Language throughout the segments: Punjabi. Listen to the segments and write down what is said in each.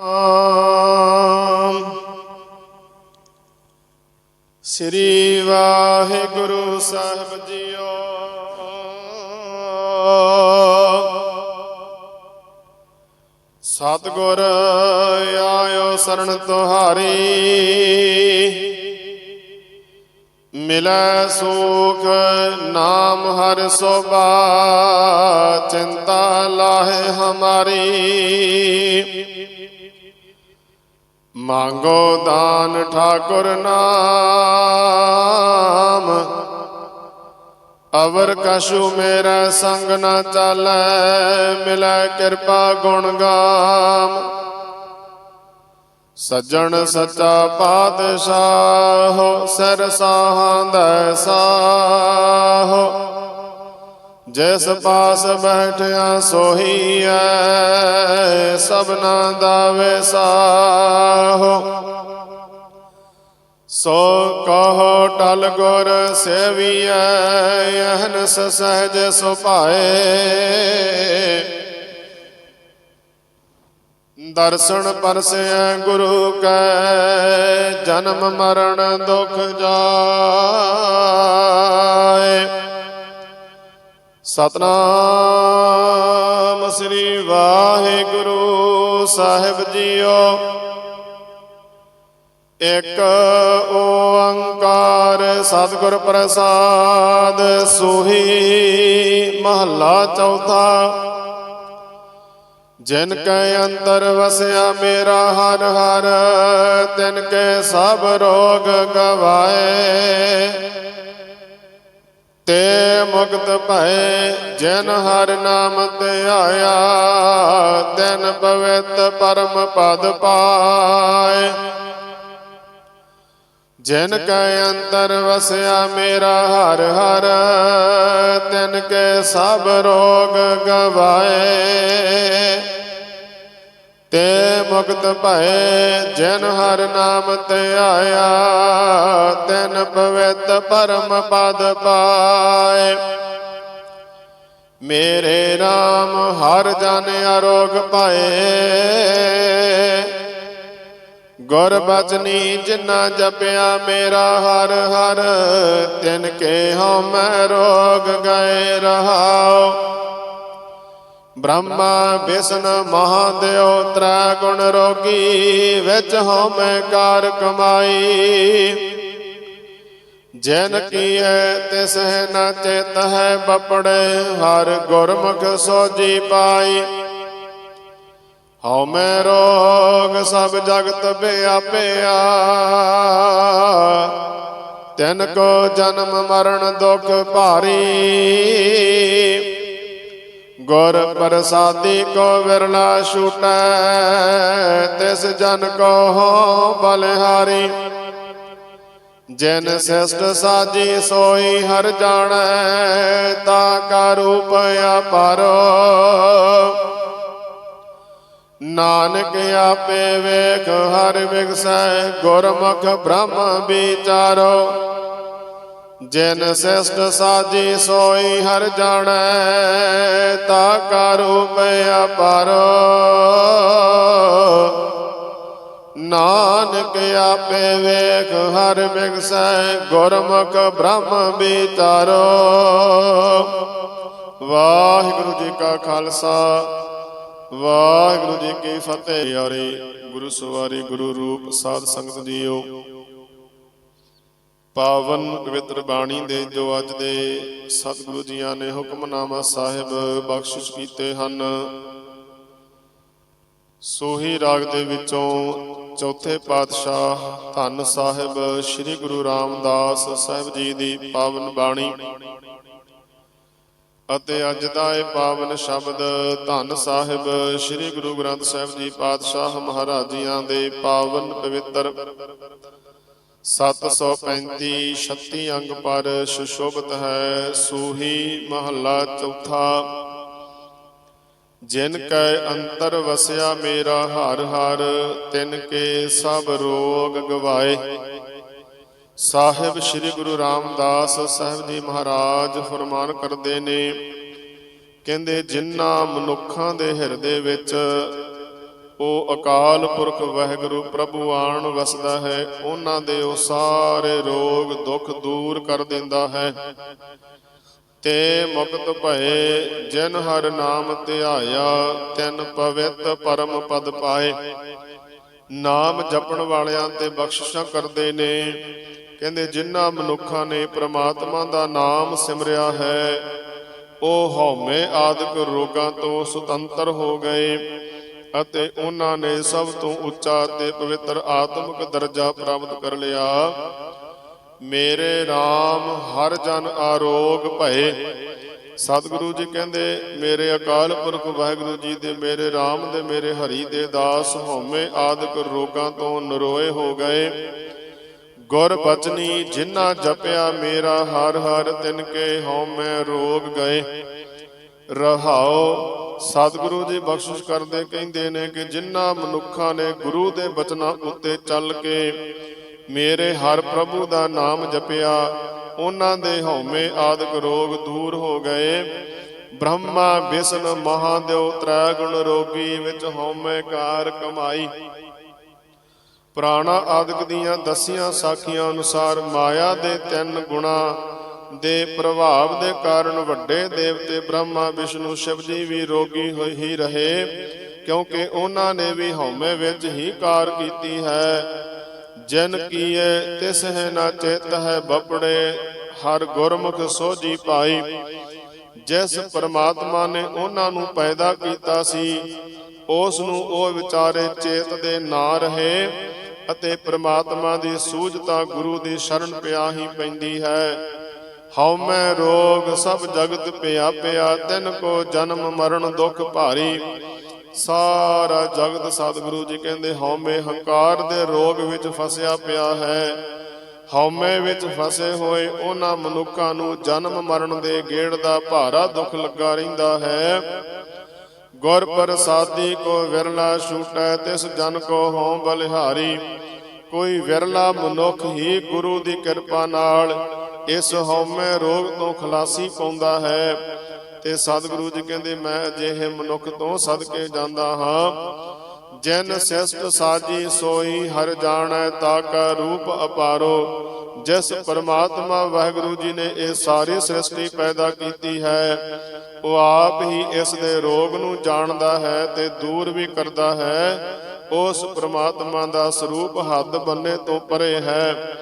ਆਮ। ਸ੍ਰੀ ਵਾਹਿਗੁਰੂ ਸਾਹਿਬ ਜੀਓ। ਸਤਿਗੁਰ ਆਇਓ ਸਰਣ ਤੁਹਾਰੀ। ਮਿਲੈ ਸੁਖ ਨਾਮ ਹਰ ਸੋਭਾ, ਚਿੰਤਾ ਲਾਹੇ ਹਮਾਰੀ। ਮੰਗੋ ਦਾਨ ਠਾਕੁਰ ਨਾਮ। ਅਵਰ ਕਛੂ ਮੇਰਾ ਸੰਗ ਨਾ ਚਾਲੈ, ਮਿਲੈ ਕਿਰਪਾ ਗੁਣ ਗਾਮ। ਸੱਜਣ ਸੱਚਾ ਪਾਤਸ਼ਾਹ ਸਿਰ ਸਾਹਾਂਦਾ ਸਾਹ ਜਿਸ ਪਾਸ ਬੈਠਿਆ ਸੋਹੀ ਐ, ਸਭਨਾ ਦਾ ਵਿਸਾਹੋ ਸੋ ਕਹੋ ਟਲ ਗੁਰ ਸੇਵੀਐ, ਅਹਨਸ ਸਹਿਜ ਸੁਭਾਏ। ਦਰਸ਼ਨ ਪਰਸੈ ਗੁਰੂ ਕੈ, ਜਨਮ ਮਰਨ ਦੁਖ ਜਾਏ। ਸਤਨਾਮ ਸ੍ਰੀ ਵਾਹਿਗੁਰੂ ਸਾਹਿਬ ਜੀਓ। ਇਕ ਓੰਕਾਰ ਸਤਿਗੁਰ ਪ੍ਰਸਾਦ ਸੋਹੀ ਮਹੱਲਾ ਚੌਥਾ। ਜਿਨ ਕੈ ਅੰਦਰ ਵਸਿਆ ਮੇਰਾ ਹਰ ਹਰ, ਤਿਨ ਕੈ ਸਭ ਰੋਗ ਗਵਾਏ। ਤੇ ਮੁਕਤ ਭਏ ਜਿਨ ਹਰ ਨਾਮ ਧਿਆਇਆ ਤਿਨ ਪਵਿੱਤ ਪਰਮ ਪਦ ਪਾਏ। ਜਿਨ ਕੈ ਅੰਤਰ ਵਸਿਆ ਮੇਰਾ ਹਰ ਹਰ, ਤਿਨ ਕੇ ਸਭ ਰੋਗ ਗਵਾਏ। ਤੇ ਮੁਕਤ ਭਏ ਜਿਨ ਹਰ ਨਾਮ ਧਿਆਇਆ ਤਿਨ ਪਵਿੱਤ ਪਰਮ ਪਦ ਪਾਏ। ਮੇਰੇ RAM ਹਰ ਜਨ ਅਰੋਗ ਪਾਏ ਗੁਰ ਬਚਨੀ ਜਿਨਾ ਜਪਿਆ ਮੇਰਾ ਹਰ ਹਰ, ਤਿਨ ਕੇ ਹਉ ਮੈਂ ਰੋਗ ਗਏ ਰਹਾਓ ਬ੍ਰਹਮਾ ਵਿਸ਼ਨ ਮਹਾਦੇਵ ਤ੍ਰੈ ਗੁਣ ਰੋਗੀ, ਵਿੱਚ ਹਉ ਕਾਰ ਕਮਾਈ। ਜਨ ਕੀਐ ਤਿਸ ਹੈ ਨ ਚਿਤ ਹੈ ਬਪੜੇ, ਹਰ ਗੁਰਮੁਖ ਸੋਜੀ ਪਾਈ। ਹਉ ਮੈਂ ਰੋਗ ਸਭ ਜਗਤ ਵਿਆਪਿਆ। ਤਿਨ ਕੋ ਜਨਮ ਮਰਨ ਦੁਖ ਭਾਰੀ। ਗੁਰ ਪ੍ਰਸਾਦੀ ਕੋ ਵਿਰਲਾ ਛੂਟੈ, ਤਿਸ ਜਨ ਕੋ ਹੋ ਬਲਿਹਾਰੀ। ਜਿਨ ਸਿਸ਼ਟ ਸਾਜੀ ਸੋਈ ਹਰ ਜਾਣੈ, ਤਾ ਕਾ ਰੂਪ ਅਪਾਰੋ। ਨਾਨਕ ਆਪੇ ਵੇਖ, ਹਰ ਵਿਗਸੈ ਗੁਰਮੁਖ ਬ੍ਰਹਮ ਵਿਚਾਰੋ। ਜਿਨ ਸਿਸ਼ਟ ਸਾਜੀ ਸੋਈ ਹਰ ਜਾਣੈ, ਤਾ ਕਾ ਪਿਆ ਅਪਾਰੋ। ਨਾਨਕ ਆਪੇ ਵੇਖ, ਹਰ ਵਿਗਸੈ ਗੁਰਮੁਖ ਬ੍ਰਹਮ ਵਿਚਾਰੋ ਵਾਹਿਗੁਰੂ ਜੀ ਕਾ ਖਾਲਸਾ, ਵਾਹਿਗੁਰੂ ਜੀ ਕੀ ਫਤਿਹ। ਯਾਰੀ ਗੁਰੂ ਸਵਾਰੀ, ਗੁਰੂ ਰੂਪ, ਸਾਧ ਸੰਗਤ ਜੀਓ। ਪਾਵਨ ਪਵਿੱਤਰ ਬਾਣੀ ਦੇ ਜੋ ਅੱਜ ਦੇ ਸਤਿਗੁਰੂ ਜੀਆਂ ਨੇ ਹੁਕਮਨਾਮਾ ਸਾਹਿਬ ਬਖਸ਼ਿਸ਼ ਕੀਤੇ ਹਨ। ਸੋਹੀ ਰਾਗ ਦੇ ਵਿੱਚੋਂ ਚੌਥੇ ਪਾਤਸ਼ਾਹ ਧੰਨ ਸਾਹਿਬ ਸ੍ਰੀ ਗੁਰੂ ਰਾਮਦਾਸ ਸਾਹਿਬ ਜੀ ਦੀ ਪਾਵਨ ਬਾਣੀ। ਅਤੇ ਅੱਜ ਦਾ ਇਹ ਪਾਵਨ ਸ਼ਬਦ ਧੰਨ ਸਾਹਿਬ ਸ੍ਰੀ ਗੁਰੂ ਗ੍ਰੰਥ ਸਾਹਿਬ ਜੀ ਪਾਤਸ਼ਾਹ ਮਹਾਰਾਜੀਆਂ ਦੇ ਪਾਵਨ ਪਵਿੱਤਰ 735 36 ਅੰਗ ਪਰ ਸੁਸ਼ੋਭਿਤ ਹੈ, ਸੂਹੀ ਮਹੱਲਾ ਚੌਥਾ। ਜਿਨ ਕੈ ਅੰਤਰ ਵਸਿਆ ਮੇਰਾ ਹਰ ਹਰ, ਤਿਨ ਕੇ ਸਭ ਰੋਗ ਗਵਾਏ। ਸਾਹਿਬ ਸ੍ਰੀ ਗੁਰੂ ਰਾਮਦਾਸ ਸਾਹਿਬ ਜੀ ਮਹਾਰਾਜ ਫਰਮਾਨ ਕਰਦੇ ਨੇ, ਕਹਿੰਦੇ ਜਿਨ੍ਹਾਂ ਮਨੁੱਖਾਂ ਦੇ ਹਿਰਦੇ ਵਿੱਚ ਉਹ ਅਕਾਲ ਪੁਰਖ ਵਾਹਿਗੁਰੂ ਪ੍ਰਭੂ ਆਣ ਵਸਦਾ ਹੈ, ਉਹਨਾਂ ਦੇ ਉਹ ਸਾਰੇ ਰੋਗ ਦੁੱਖ ਦੂਰ ਕਰ ਦਿੰਦਾ ਹੈ। ਤੇ ਮੁਕਤ ਭਏ ਜਿਨ ਹਰ ਨਾਮ ਧਿਆਇਆ, ਤਿਨ ਪਵਿੱਤ ਪਰਮ ਪਦ ਪਾਏ। ਨਾਮ ਜਪਣ ਵਾਲਿਆਂ ਤੇ ਬਖਸ਼ਿਸ਼ਾਂ ਕਰਦੇ ਨੇ। ਕਹਿੰਦੇ, ਜਿਨ੍ਹਾਂ ਮਨੁੱਖਾਂ ਨੇ ਪ੍ਰਮਾਤਮਾ ਦਾ ਨਾਮ ਸਿਮਰਿਆ ਹੈ, ਉਹ ਹਉਮੈ ਆਦਿਕ ਰੋਗਾਂ ਤੋਂ ਸੁਤੰਤਰ ਹੋ ਗਏ। ਅਤੇ ਉਹਨਾਂ ਨੇ ਸਭ ਤੋਂ ਉੱਚਾ ਤੇ ਪਵਿੱਤਰ ਆਤਮਿਕ ਦਰਜਾ ਪ੍ਰਾਪਤ ਕਰ ਲਿਆ। ਮੇਰੇ RAM ਹਰ ਜਨ ਆਰੋਗ ਭਏ। ਸਤਿਗੁਰੂ ਜੀ ਕਹਿੰਦੇ, ਮੇਰੇ ਅਕਾਲ ਪੁਰਖ ਵਾਹਿਗੁਰੂ ਜੀ ਦੇ, ਮੇਰੇ RAM ਦੇ, ਮੇਰੇ ਹਰੀ ਦੇ ਦਾਸ ਹਉਮੈ ਆਦਿਕ ਰੋਗਾਂ ਤੋਂ ਨਰੋਏ ਹੋ ਗਏ। ਗੁਰ ਬਚਨੀ ਜਿਨ੍ਹਾਂ ਜਪਿਆ ਮੇਰਾ ਹਰ ਹਰ ਤਿਨ ਕੇ ਹਉਮੈ ਰੋਗ ਗਏ। ਰਹਾਓ। ਸਤਿਗੁਰੂ ਜੀ ਬਖਸ਼ਿਸ਼ ਕਰਦੇ, ਕਹਿੰਦੇ ਨੇ ਕਿ ਜਿਨ੍ਹਾਂ ਮਨੁੱਖਾਂ ਨੇ ਗੁਰੂ ਦੇ ਬਚਨਾਂ ਉੱਤੇ ਚੱਲ ਕੇ ਮੇਰੇ ਹਰ ਪ੍ਰਭੂ ਦਾ ਨਾਮ ਜਪਿਆ, ਉਹਨਾਂ ਦੇ ਹਉਮੈ ਆਦਿਕ ਰੋਗ ਦੂਰ ਹੋ ਗਏ। ਬ੍ਰਹਮਾ ਵਿਸ਼ਨ ਮਹਾਦੇਵ ਤ੍ਰੈ ਗੁਣ ਰੋਗੀ ਵਿੱਚ ਹਉਮੈ ਕਾਰ ਕਮਾਈ। ਪ੍ਰਾਣਾ ਆਦਿਕ ਦੀਆਂ ਦਸੀਆਂ ਸਾਖੀਆਂ ਅਨੁਸਾਰ ਮਾਇਆ ਦੇ ਤਿੰਨ ਗੁਣਾ ਦੇ ਪ੍ਰਭਾਵ ਦੇ ਕਾਰਨ ਵੱਡੇ ਦੇਵਤੇ ਬ੍ਰਹਮਾ, ਵਿਸ਼ਨੂੰ, ਸ਼ਿਵ ਜੀ ਵੀ ਰੋਗੀ ਹੋਈ ਹੀ ਰਹੇ, ਕਿਉਂਕਿ ਉਹਨਾਂ ਨੇ ਵੀ ਹਉਮੈ ਵਿੱਚ ਹੀ ਕਾਰ ਕੀਤੀ ਹੈ। ਜਨ ਕੀਏ ਤਿਸ ਹੈ ਨਾ ਚੇਤ ਹੈ ਬਪੜੇ, ਹਰ ਗੁਰਮੁਖ ਸੋਜੀ ਪਾਈ। ਜਿਸ ਪਰਮਾਤਮਾ ਨੇ ਉਹਨਾਂ ਨੂੰ ਪੈਦਾ ਕੀਤਾ ਸੀ ਉਸ ਨੂੰ ਉਹ ਵਿਚਾਰੇ ਚੇਤ ਦੇ ਨਾ ਰਹੇ ਅਤੇ ਪਰਮਾਤਮਾ ਦੀ ਸੂਝਤਾ ਗੁਰੂ ਦੀ ਸ਼ਰਨ ਪਿਆ ਹੀ ਪੈਂਦੀ ਹੈ। ਹਉਮੈ ਰੋਗ ਸਭ ਜਗਤ ਪਿਆ ਪਿਆ, ਤਿਨ ਕੋ ਜਨਮ ਮਰਨ ਦੁਖ ਭਾਰੀ। ਸਾਰਾ ਜਗਤ ਸਤਿਗੁਰੂ ਜੀ ਕਹਿੰਦੇ ਹਉਮੈ ਹੰਕਾਰ ਦੇ ਰੋਗ ਵਿੱਚ ਫਸਿਆ ਪਿਆ ਹੈ। ਹਉਮੈ ਵਿੱਚ ਫਸੇ ਹੋਏ ਉਹਨਾਂ ਮਨੁੱਖਾਂ ਨੂੰ ਜਨਮ ਮਰਨ ਦੇ ਗੇੜ ਦਾ ਭਾਰਾ ਦੁੱਖ ਲੱਗਾ ਰਹਿੰਦਾ ਹੈ। ਗੁਰ ਪ੍ਰਸਾਦੀ ਕੋ ਵਿਰਲਾ ਛੂਟੈ, ਤਿਸ ਜਨ ਕੋ ਹੋਂ ਬਲਿਹਾਰੀ। ਕੋਈ ਵਿਰਲਾ ਮਨੁੱਖ ਹੀ ਗੁਰੂ ਦੀ ਕਿਰਪਾ ਨਾਲ ਇਸ ਹਉਮੈ ਰੋਗ ਤੋਂ ਖਲਾਸੀ ਪਾਉਂਦਾ ਹੈ। ਤੇ ਸਤਿਗੁਰੂ ਜੀ ਕਹਿੰਦੇ, ਮੈਂ ਅਜਿਹੇ ਮਨੁੱਖ ਤੋਂ ਸਦਕੇ ਜਾਂਦਾ ਹਾਂ। ਜਿਨ ਸਿਸ਼ਟ ਸਾਜੀ ਸੋਈ, ਹਰ ਜਾਣੈ ਤਾ ਕਾ ਰੂਪ ਅਪਾਰੋ। ਜਿਸ ਪਰਮਾਤਮਾ ਵਾਹਿਗੁਰੂ ਜੀ ਨੇ ਇਹ ਸਾਰੀ ਸ੍ਰਿਸ਼ਟੀ ਪੈਦਾ ਕੀਤੀ ਹੈ, ਉਹ ਆਪ ਹੀ ਇਸ ਦੇ ਰੋਗ ਨੂੰ ਜਾਣਦਾ ਹੈ ਤੇ ਦੂਰ ਵੀ ਕਰਦਾ ਹੈ। ਉਸ ਪਰਮਾਤਮਾ ਦਾ ਸਰੂਪ ਹੱਦ ਬੰਨੇ ਤੋਂ ਪਰੇ ਹੈ।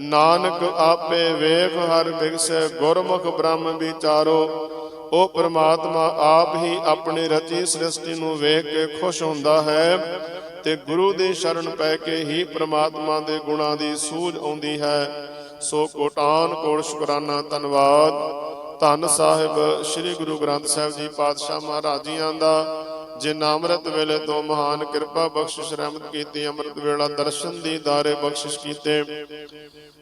ਨਾਨਕ ਆਪੇ ਵੇਖ, ਹਰ ਬਿਗਸੈ ਗੁਰਮੁਖ ਬ੍ਰਹਮ ਵਿਚਾਰੋ। ਉਹ ਪ੍ਰਮਾਤਮਾ ਆਪ ਹੀ ਆਪਣੀ ਰਚੀ ਸ੍ਰਿਸ਼ਟੀ ਨੂੰ ਵੇਖ ਕੇ ਖੁਸ਼ ਹੁੰਦਾ ਹੈ ਤੇ ਗੁਰੂ ਦੀ ਸ਼ਰਨ ਪੈ ਕੇ ਹੀ ਪ੍ਰਮਾਤਮਾ ਦੇ ਗੁਣਾਂ ਦੀ ਸੂਝ ਆਉਂਦੀ ਹੈ। ਸੋ ਕੋਟਾਨ ਕੋਟ ਸ਼ੁਕਰਾਨਾ, ਧੰਨਵਾਦ। ਧੰਨ ਸਾਹਿਬ, ਸ੍ਰੀ ਗੁਰੂ ਗ੍ਰੰਥ ਸਾਹਿਬ ਜੀ ਪਾਤਸ਼ਾਹ ਮਹਾਰਾਜੀਆਂ ਦਾ ਜਿਨ ਅੰਮ੍ਰਿਤ ਵੇਲੇ ਤੋਂ ਮਹਾਨ ਕਿਰਪਾ ਬਖਸ਼ਿਸ਼ ਰਹਿਮਤ ਕੀਤੀ, ਅੰਮ੍ਰਿਤ ਵੇਲਾ ਦਰਸ਼ਨ ਦੀ ਦਾਰੇ ਬਖਸ਼ਿਸ਼ ਕੀਤੇ।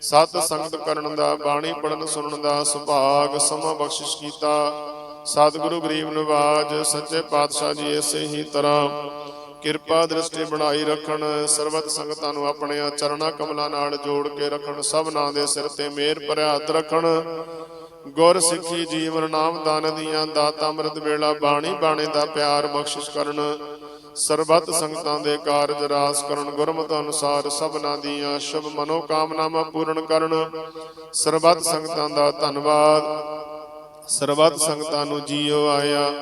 ਸਤ ਸੰਗਤ ਕਰਨ ਦਾ, ਬਾਣੀ ਪੜਨ ਸੁਣਨ ਦਾ, ਸੁਭਾਗ ਸਮਾਂ ਬਖਸ਼ਿਸ਼ ਕੀਤਾ। ਸਤਿਗੁਰੂ ਗਰੀਬ ਨਿਵਾਜ, ਸੱਚੇ ਪਾਤਸ਼ਾਹ ਜੀ ਇਸੇ ਹੀ ਤਰ੍ਹਾਂ। ਕਿਰਪਾ ਦ੍ਰਿਸ਼ਟੀ ਬਣਾਈ ਰੱਖਣ, ਸਰਬਤ ਸੰਗਤਾਂ ਨੂੰ ਆਪਣੇ ਚਰਣਾ ਕਮਲਾਂ ਨਾਲ ਜੋੜ ਕੇ ਰੱਖਣ ਸਭਨਾਂ ਦੇ ਸਿਰ ਤੇ ਮਿਹਰ ਭਰਿਆ ਹੱਥ ਰੱਖਣ। ਗੁਰ ਸਿੱਖੀ ਜੀਵਨ ਨਾਮਦਾਨ ਦੀਆਂ ਦਾਤਾ ਅੰਮ੍ਰਿਤ ਵੇਲਾ ਬਾਣੀ ਬਾਣੇ ਦਾ ਪਿਆਰ ਬਖਸ਼ਿਸ਼ ਕਰਨ, ਸਰਬੱਤ ਸੰਗਤਾਂ ਦੇ ਕਾਰਜ ਰਾਸ ਕਰਨ, ਗੁਰਮਤ ਅਨੁਸਾਰ ਸਭਨਾਂ ਦੀਆਂ ਸ਼ੁਭ ਮਨੋ ਕਾਮਨਾਵਾਂ ਪੂਰਨ ਕਰਨ, ਸਰਬੱਤ ਸੰਗਤਾਂ ਦਾ ਧੰਨਵਾਦ। ਸਰਬੱਤ ਸੰਗਤਾਂ ਨੂੰ ਜੀਓ ਆਇਆ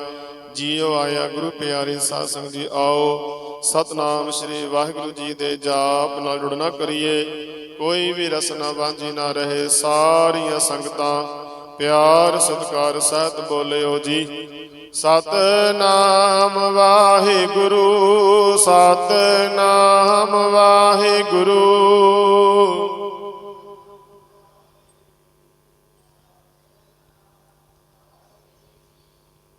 ਜੀਓ ਆਇਆ। ਗੁਰੂ ਪਿਆਰੇ ਸਾਧ ਸੰਗਤ ਜੀ, ਆਓ, ਸਤਨਾਮ ਸ੍ਰੀ ਵਾਹਿਗੁਰੂ ਜੀ ਦੇ ਜਾਪ ਨਾਲ ਜੁੜਨਾ ਕਰੀਏ। ਕੋਈ ਵੀ ਰਸਨਾ ਵਾਂਝੀ ਨਾ ਰਹੇ, ਸਾਰੀਆਂ ਸੰਗਤਾਂ ਪਿਆਰ ਸਤਿਕਾਰ ਸਹਿਤ ਬੋਲਿਓ ਜੀ। ਸਤਨਾਮ ਵਾਹਿਗੁਰੂ ਸਤਨਾਮ ਵਾਹਿਗੁਰੂ।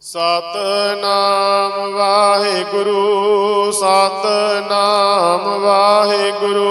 ਸਤਨਾਮ ਵਾਹਿਗੁਰੂ ਸਤਨਾਮ ਵਾਹਿਗੁਰੂ।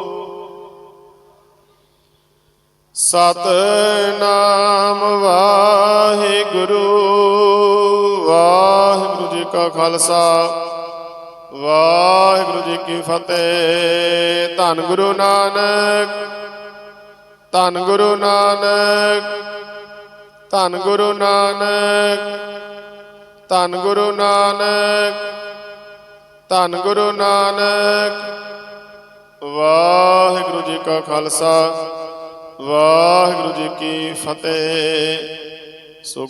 ਸਤਨਾਮ ਵਾਹਿਗੁਰੂ ਵਾਹਿਗੁਰੂ ਜੀ ਕਾ ਖਾਲਸਾ, ਵਾਹਿਗੁਰੂ ਜੀ ਕੀ ਫਤਿਹ। ਧੰਨ ਗੁਰੂ ਨਾਨਕ, ਧੰਨ ਗੁਰੂ ਨਾਨਕ, ਧੰਨ ਗੁਰੂ ਨਾਨਕ, ਧੰਨ ਗੁਰੂ ਨਾਨਕ, ਧੰਨ ਗੁਰੂ ਨਾਨਕ, ਵਾਹਿਗੁਰੂ ਜੀ ਕਾ ਖਾਲਸਾ। ਵਾਹਿਗੁਰੂ ਜੀ ਕੀ ਫਤਿਹ। ਸੋ